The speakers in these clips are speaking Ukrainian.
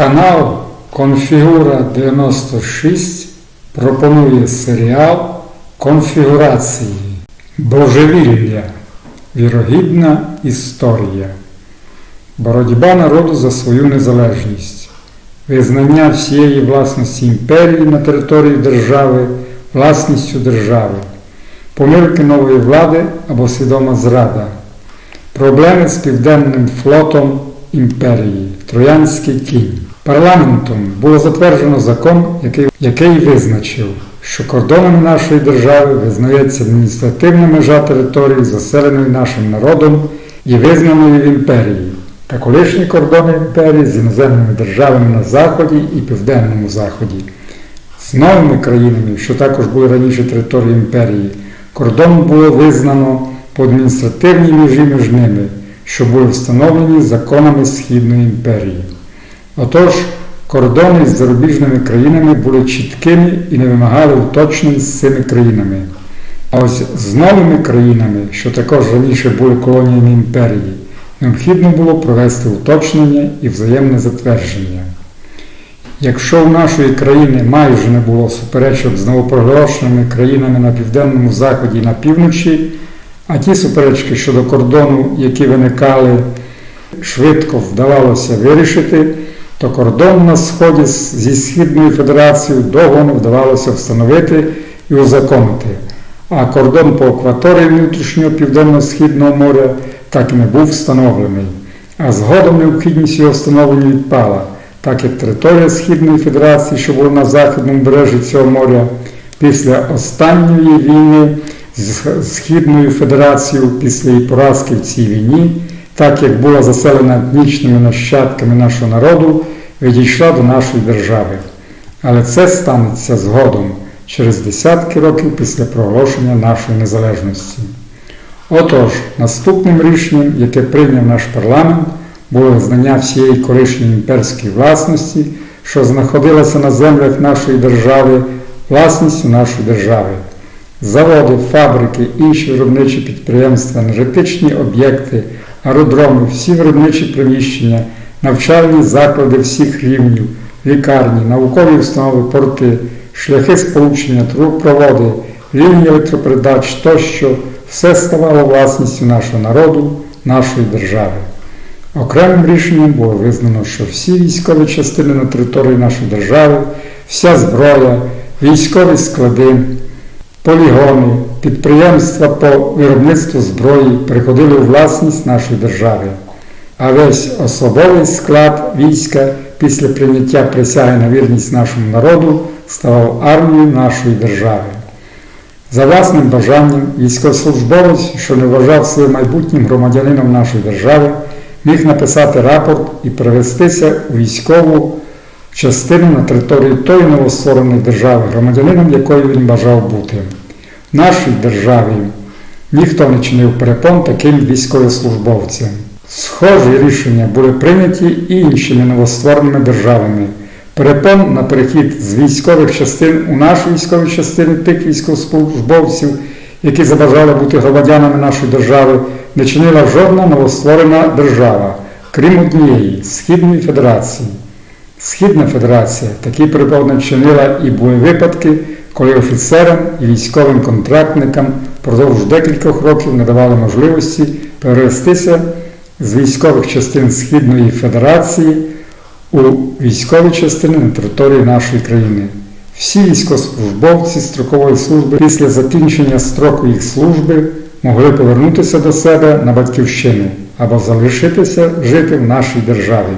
Канал Конфігура 96 пропонує серіал Конфігурації Божевілля. Вірогідна історія. Боротьба народу за свою незалежність. Визнання всієї власності імперії на території держави власністю держави. Помилки нової влади або свідома зрада. Проблеми з південним флотом імперії. Троянський кінь. Парламентом було затверджено закон, який, який визначив, що кордонами нашої держави визнається адміністративна межа території, заселеної нашим народом і визнаної в імперії, та колишні кордони імперії з іноземними державами на Заході і Південному Заході. З новими країнами, що також були раніше територією імперії, кордон було визнано по адміністративній межі між ними, що були встановлені законами Східної імперії. Отож, кордони з зарубіжними країнами були чіткими і не вимагали уточнень з цими країнами. А ось з новими країнами, що також раніше були колоніями імперії, необхідно було провести уточнення і взаємне затвердження. Якщо у нашої країни майже не було суперечок з новопроголошеними країнами на південному заході і на півночі, а ті суперечки щодо кордону, які виникали, швидко вдавалося вирішити, то кордон на сході зі Східною Федерацією довго вдавалося встановити і узаконити, а кордон по акваторії внутрішнього південно-східного моря так і не був встановлений, а згодом необхідність його встановлення відпала, так як територія Східної Федерації, що була на західному бережі цього моря, після останньої війни з Східною Федерацією після її поразки в цій війні, так як була заселена етнічними нащадками нашого народу, відійшла до нашої держави. Але це станеться згодом через десятки років після проголошення нашої незалежності. Отож, наступним рішенням, яке прийняв наш парламент, було визнання всієї колишньої імперської власності, що знаходилася на землях нашої держави, власністю нашої держави. Заводи, фабрики, інші виробничі підприємства, енергетичні об'єкти, аеродроми, всі виробничі приміщення, навчальні заклади всіх рівнів, лікарні, наукові установи, порти, шляхи сполучення, трубопроводи, лінії електропередач тощо все ставало власністю нашого народу, нашої держави. Окремим рішенням було визнано, що всі військові частини на території нашої держави, вся зброя, військові склади, полігони, підприємства по виробництву зброї переходили у власність нашої держави, а весь особовий склад війська після прийняття присяги на вірність нашому народу ставав армією нашої держави. За власним бажанням військовослужбовець, що не вважав своїм майбутнім громадянином нашої держави, міг написати рапорт і перевестися у військову частину на території тої новоствореної держави, громадянином якої він бажав бути. Нашій державі ніхто не чинив перепон таким військовослужбовцям. Схожі рішення були прийняті і іншими новоствореними державами. Перепон на перехід з військових частин у наші військові частини тих військовослужбовців, які забажали бути громадянами нашої держави, не чинила жодна новостворена держава, крім однієї Східної Федерації. Східна Федерація такі перепон не чинила і були випадки, коли офіцерам і військовим контрактникам впродовж декількох років не давали можливості перевестися з військових частин Східної Федерації у військові частини на території нашої країни. Всі військовослужбовці строкової служби після закінчення строку їх служби могли повернутися до себе на батьківщину або залишитися жити в нашій державі.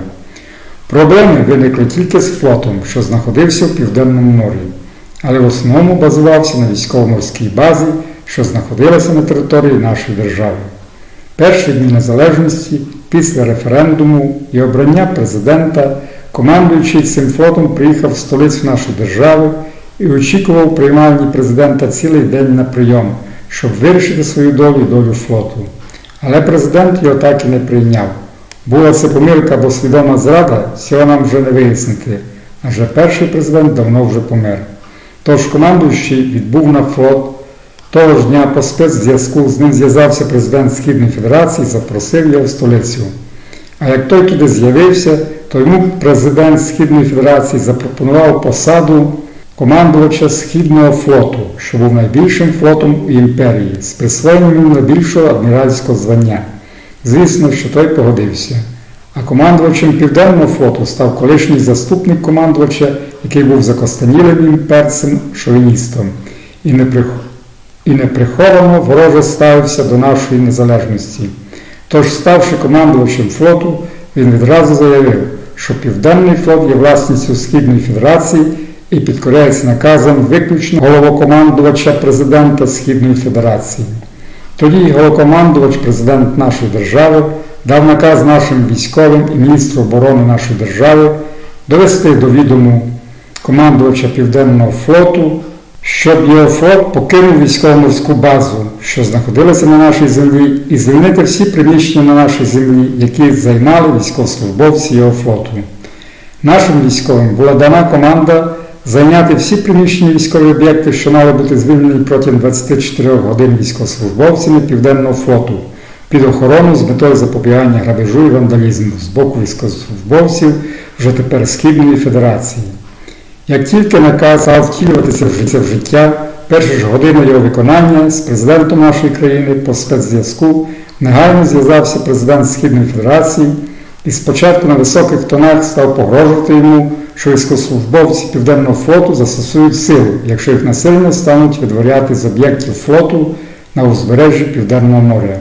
Проблеми виникли тільки з флотом, що знаходився в Південному морі, але в основному базувався на військово-морській базі, що знаходилася на території нашої держави. Перші дні незалежності після референдуму і обрання президента, командуючий цим флотом приїхав в столицю нашої держави і очікував приймальні президента цілий день на прийом, щоб вирішити свою долю і долю флоту. Але президент його так і не прийняв. Була це помилка або свідома зрада, цього нам вже не вияснити, адже перший президент давно вже помер. Тож командуючий відбув на флот. Того ж дня по спецзв'язку з ним зв'язався президент Східної Федерації і запросив його в столицю. А як той туди з'явився, то йому президент Східної Федерації запропонував посаду командувача Східного флоту, що був найбільшим флотом у імперії, з присвоєнням найбільшого адміральського звання. Звісно, що той погодився. А командувачем Південного флоту став колишній заступник командувача, який був закостанілим імперцем шовіністом і неприх... і неприховано вороже ставився до нашої незалежності. Тож, ставши командувачем флоту, він відразу заявив, що Південний флот є власністю Східної Федерації і підкоряється наказом виключно головокомандувача президента Східної Федерації. Тоді головокомандувач, президент нашої держави, дав наказ нашим військовим і міністру оборони нашої держави довести до відому командувача Південного флоту, щоб його флот покинув військово-морську базу, що знаходилася на нашій землі, і звільнити всі приміщення на нашій землі, які займали військовослужбовці його флоту. Нашим військовим була дана команда зайняти всі приміщення військові об'єкти, що мали бути звільнені протягом 24 годин військовослужбовцями Південного флоту під охорону з метою запобігання грабежу і вандалізму з боку військовослужбовців вже тепер Східної Федерації. Як тільки наказ втілюватися в життя перша ж година його виконання з президентом нашої країни по спецзв'язку негайно зв'язався президент Східної Федерації і спочатку на високих тонах став погрожувати йому, що військовослужбовці Південного флоту застосують силу, якщо їх насильно стануть відворяти з об'єктів флоту на узбережжі Південного моря.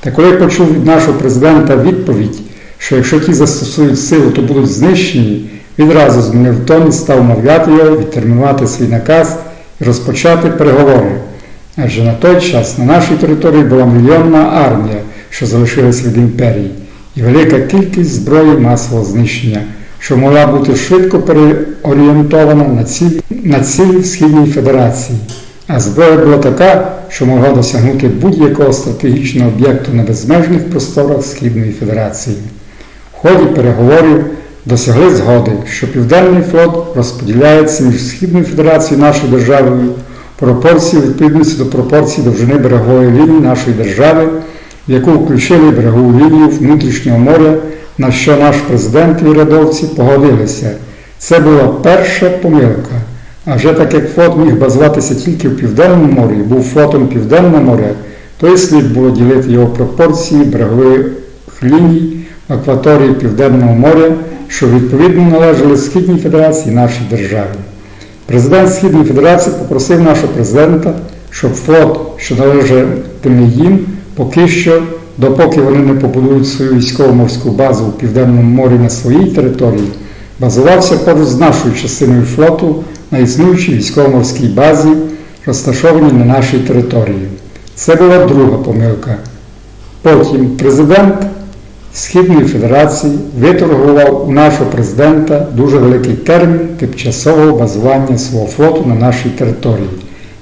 Та коли почув від нашого президента відповідь, що якщо ті застосують силу, то будуть знищені, відразу змінив тон і став мовляти його відтермінувати свій наказ і розпочати переговори. Адже на той час на нашій території була мільйонна армія, що залишилась від імперії, і велика кількість зброї масового знищення, що могла бути швидко переорієнтована на цілі, на цілі Східній Федерації. А зброя була така, що могла досягнути будь-якого стратегічного об'єкту на безмежних просторах Східної Федерації. В ході переговорів досягли згоди, що Південний флот розподіляється між Східною Федерацією нашою державою пропорції відповідності до пропорцій довжини берегової лінії нашої держави, в яку включили берегову лінію внутрішнього моря, на що наш президент і урядовці погодилися. Це була перша помилка. А вже так як флот міг базуватися тільки в Південному морі, був флотом Південного моря, то і слід було ділити його пропорції берегових ліній акваторії Південного моря, що відповідно належали Східній Федерації нашій державі. Президент Східної Федерації попросив нашого президента, щоб флот, що належатиме їм, поки що, допоки вони не побудують свою військово-морську базу у Південному морі на своїй території, базувався поруч з нашою частиною флоту на існуючій військово-морській базі, розташованій на нашій території. Це була друга помилка. Потім президент Східної Федерації виторгував у нашого президента дуже великий термін тимчасового базування свого флоту на нашій території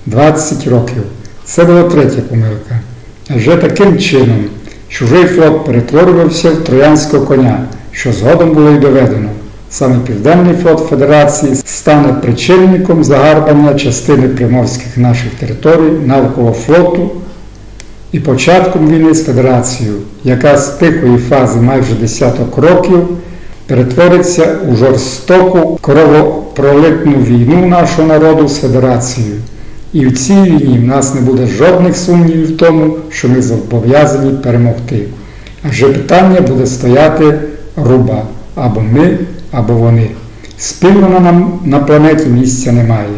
20 років. Це була третя помилка. Адже таким чином чужий флот перетворювався в троянського коня, що згодом було й доведено. Саме Південний флот Федерації стане причинником загарбання частини приморських наших територій навколо флоту і початком війни з Федерацією, яка з тихої фази майже десяток років перетвориться у жорстоку кровопролитну війну нашого народу з Федерацією. І в цій війні в нас не буде жодних сумнівів в тому, що ми зобов'язані перемогти. Адже питання буде стояти руба або ми, або вони. Спільно нам на планеті місця немає.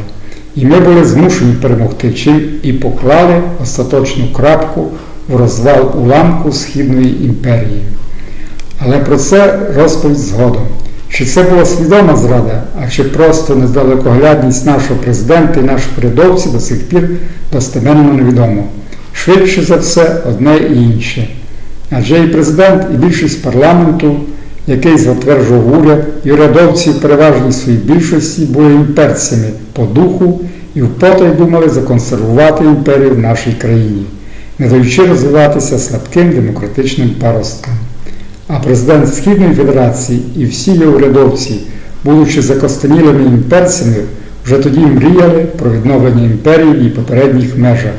І ми були змушені перемогти, чим і поклали остаточну крапку в розвал уламку Східної імперії. Але про це розповідь згодом. Чи це була свідома зрада, а чи просто недалекоглядність нашого президента і наших урядовців до сих пір достеменно невідомо. Швидше за все, одне і інше. Адже і президент, і більшість парламенту, який затверджував уряд, і урядовці в переважній своїй більшості були імперцями по духу і впотай думали законсервувати імперію в нашій країні, не даючи розвиватися слабким демократичним паросткам. А президент Східної Федерації і всі його урядовці, будучи закостенілими імперцями, вже тоді мріяли про відновлення імперії в її попередніх межах,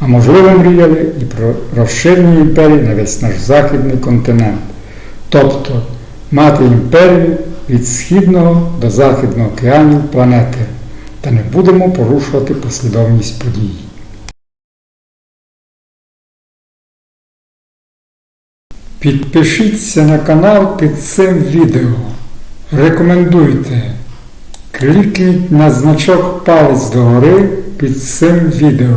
а можливо мріяли і про розширення імперії на весь наш західний континент. тобто мати імперію від східного до західного океанів планети, та не будемо порушувати послідовність подій. Підпишіться на канал під цим відео. Рекомендуйте. Клікніть на значок палець догори під цим відео.